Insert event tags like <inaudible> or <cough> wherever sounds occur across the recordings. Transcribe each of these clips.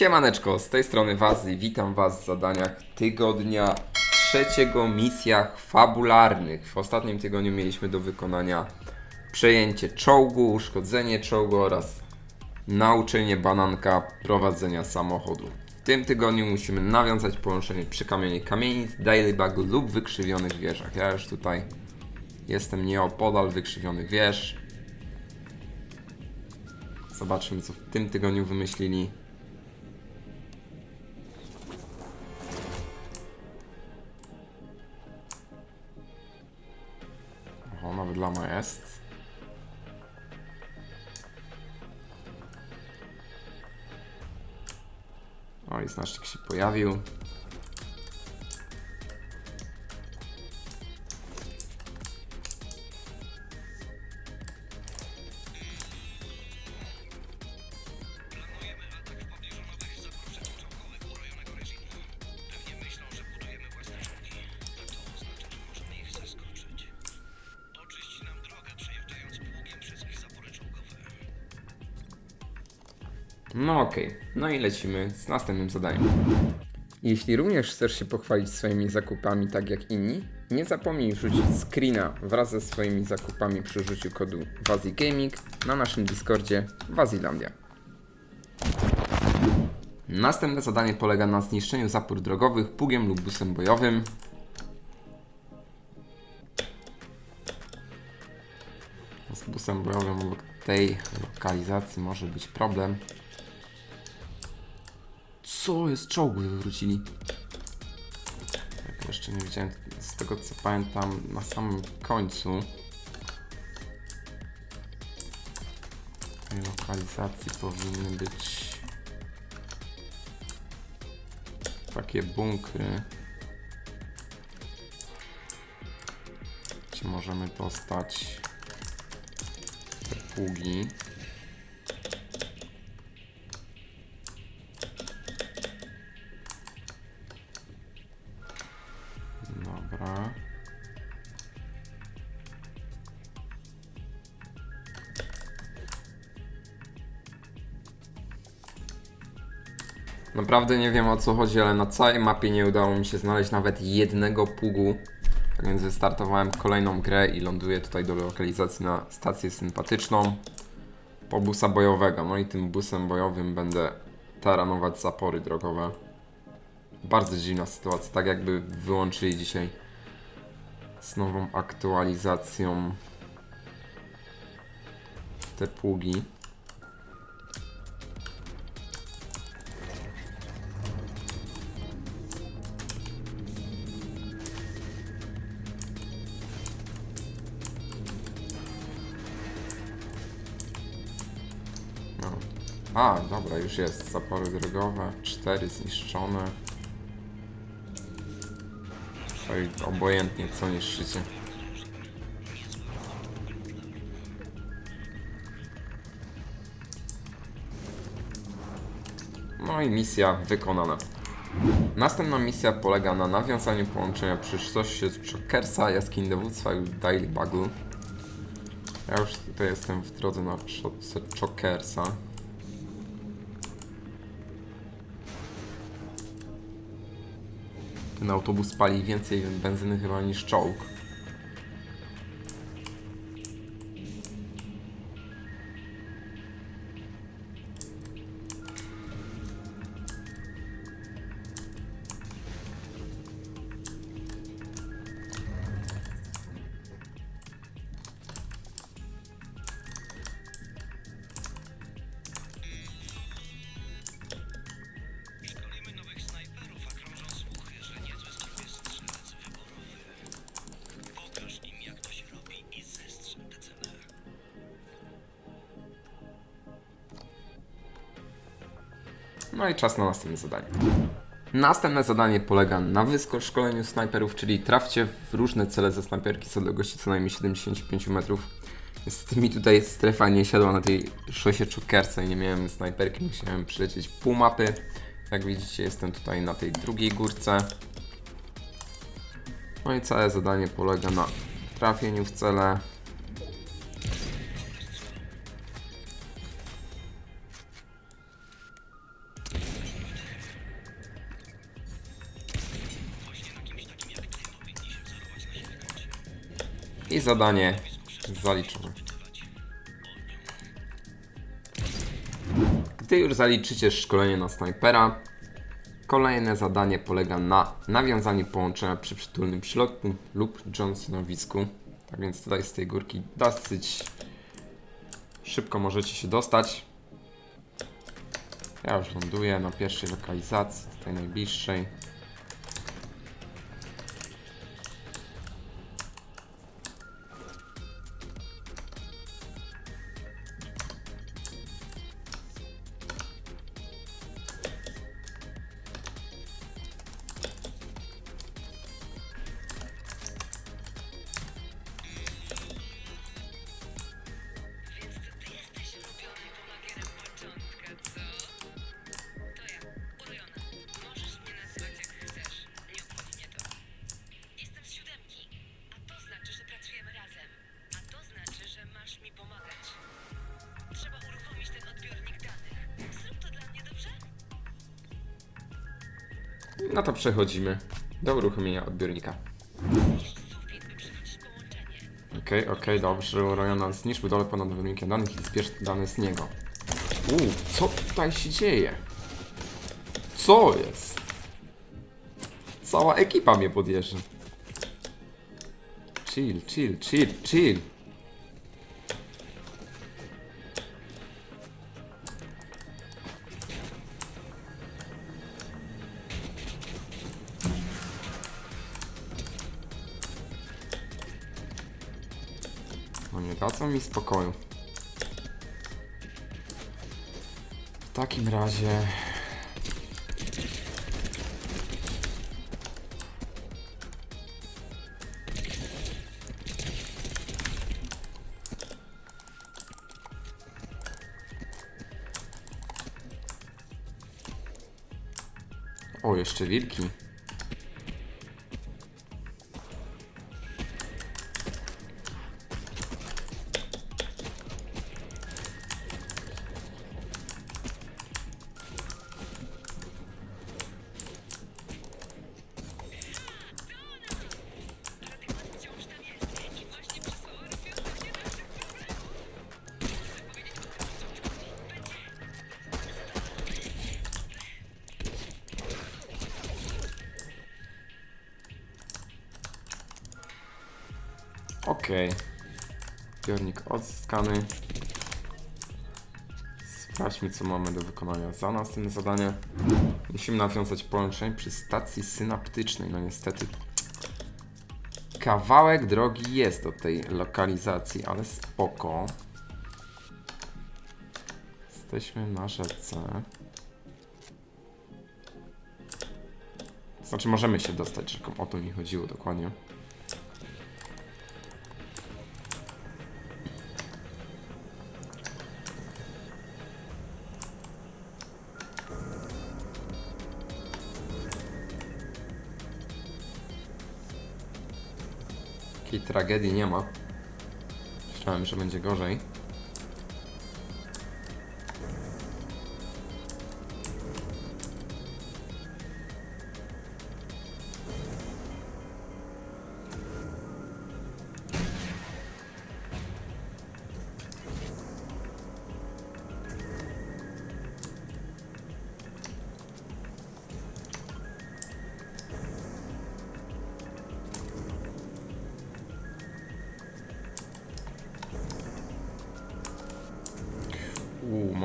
Siemaneczko, z tej strony Wazy, witam Was w zadaniach tygodnia trzeciego, misjach fabularnych. W ostatnim tygodniu mieliśmy do wykonania przejęcie czołgu, uszkodzenie czołgu oraz nauczenie bananka prowadzenia samochodu. W tym tygodniu musimy nawiązać połączenie przy kamionie kamienic, Daily Bugu lub wykrzywionych wieżach. Ja już tutaj jestem nieopodal wykrzywionych wież. Zobaczymy, co w tym tygodniu wymyślili. O, nawet lama jest. O, i znacznik się pojawił. No okej, no i lecimy z następnym zadaniem. Jeśli również chcesz się pochwalić swoimi zakupami tak jak inni, nie zapomnij wrzucić screena wraz ze swoimi zakupami przy użyciu kodu WaziGaming na naszym Discordzie Wazilandia. Następne zadanie polega na zniszczeniu zapór drogowych pługiem lub busem bojowym. Z busem bojowym obok tej lokalizacji może być problem. Co jest? Czołgi wywrócili. Tak, jeszcze nie widziałem. Z tego co pamiętam, na samym końcu tej lokalizacji powinny być takie bunkry, gdzie możemy dostać pługi. Naprawdę nie wiem o co chodzi, ale na całej mapie nie udało mi się znaleźć nawet jednego pługu. Tak więc wystartowałem kolejną grę i ląduję tutaj do lokalizacji na stację sympatyczną po busa bojowego. No i tym busem bojowym będę taranować zapory drogowe. Bardzo dziwna sytuacja, tak jakby wyłączyli dzisiaj z nową aktualizacją te pługi. A, dobra, już jest. Zapory drogowe, cztery zniszczone. Oj, obojętnie co niszczycie. No i misja wykonana. Następna misja polega na nawiązaniu połączenia przy sztosie Chokersa, jaskini dowództwa i Daily Bugu. Ja już tutaj jestem w drodze na szosę Ten autobus pali więcej benzyny chyba niż czołg. No i czas na następne zadanie. Następne zadanie polega na wyszkoleniu snajperów, czyli trafcie w różne cele ze snajperki z odległości co najmniej 75 metrów. Niestety mi tutaj strefa nie siadła na tej szosie Czukerce nie miałem snajperki, musiałem przylecieć pół mapy. Jak widzicie jestem tutaj na tej drugiej górce. No i całe zadanie polega na trafieniu w cele, I zadanie zaliczone. Gdy już zaliczycie szkolenie na snajpera, kolejne zadanie polega na nawiązaniu połączenia przy przytulnym przylotku lub Johnsonowisku. Tak więc tutaj z tej górki dosyć szybko możecie się dostać. Ja już ląduję na pierwszej lokalizacji, tutaj najbliższej. No to przechodzimy do uruchomienia odbiornika. Okej, okej, dobrze, urojona zniszcz budowlę ponad odbiornikiem danych i zbierz dane z niego. Uuu, co tutaj się dzieje? Co jest? Cała ekipa mnie podjeżdża. Chill, chill, chill, chill. Mi spokoju. W takim razie... O, jeszcze wilki. Okej. Zbiornik odzyskany. Sprawdźmy, co mamy do wykonania za następne zadanie. Musimy nawiązać połączenie przy stacji synaptycznej. No niestety. Kawałek drogi jest do tej lokalizacji, ale spoko. Jesteśmy na rzece. Znaczy, możemy się dostać rzeką. O to mi chodziło dokładnie. Tragedii nie ma. Myślałem, że będzie gorzej.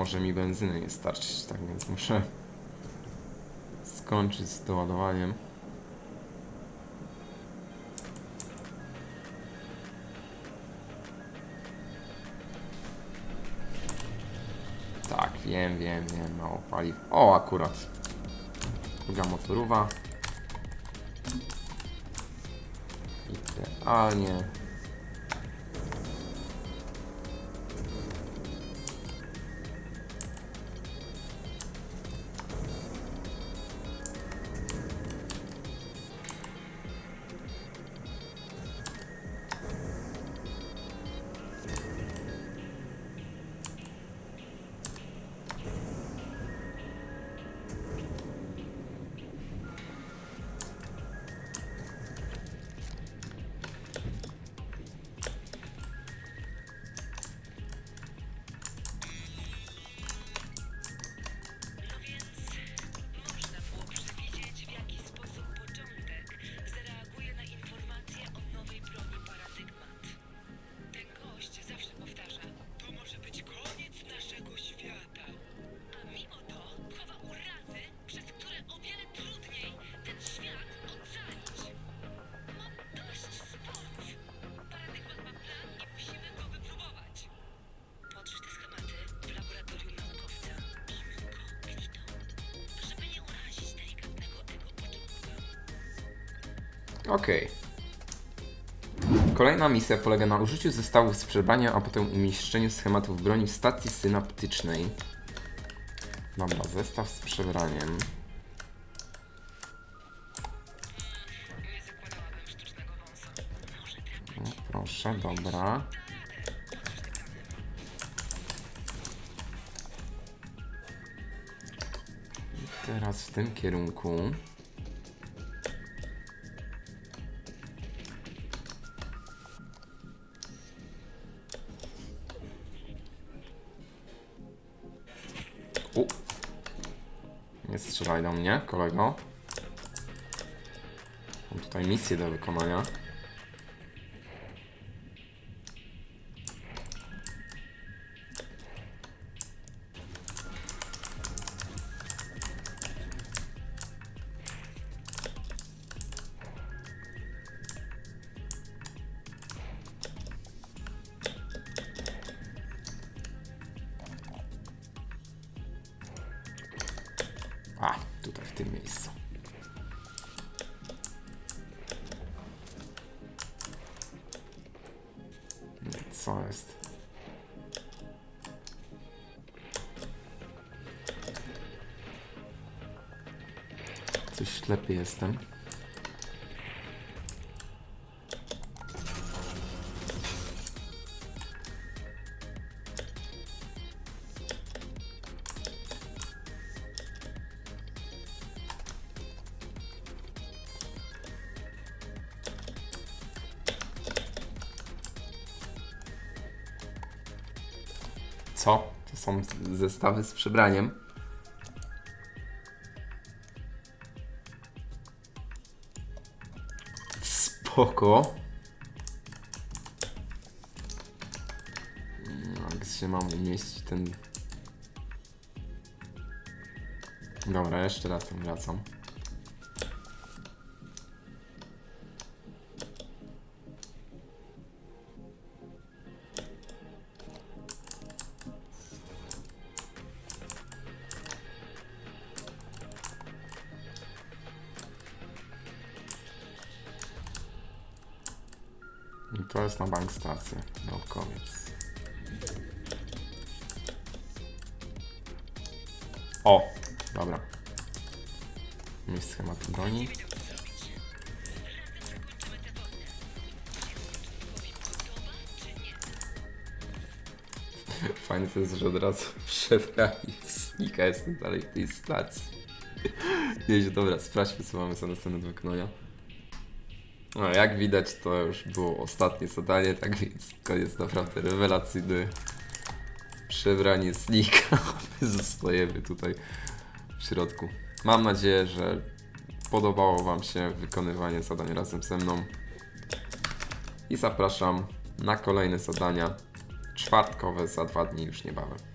Może mi benzyny nie starczyć, tak więc muszę skończyć z doładowaniem. Tak, wiem, wiem, wiem, mało paliw. O, akurat. Druga motorówa. Idealnie. Okej. Kolejna misja polega na użyciu zestawów z przebrania, a potem umieszczeniu schematów broni w stacji synaptycznej. Dobra, zestaw z przebraniem. Nie zakładałabym sztucznego wąsa. Może ten O, proszę, dobra. I teraz w tym kierunku. Strzelaj do mnie, kolego. Mam tutaj misję do wykonania. Coś ślepy jestem. Co? To są zestawy z przebraniem. Spoko. No, Gdzie mam umieścić ten... Dobra, jeszcze raz tam wracam. To jest na bank stacji. Naukowiec. O! Dobra. Miejsce schematu broni. <laughs> Fajne to jest, że od razu <laughs> przebrali snika jestem dalej w tej stacji. <laughs> Nieźle, dobra, sprawdźmy co mamy za następne do wykonania. No, jak widać, to już było ostatnie zadanie, tak więc koniec naprawdę rewelacyjny. Przebranie snika. <laughs> My zostajemy tutaj w środku. Mam nadzieję, że podobało Wam się wykonywanie zadań razem ze mną. I zapraszam na kolejne zadania czwartkowe za dwa dni już niebawem.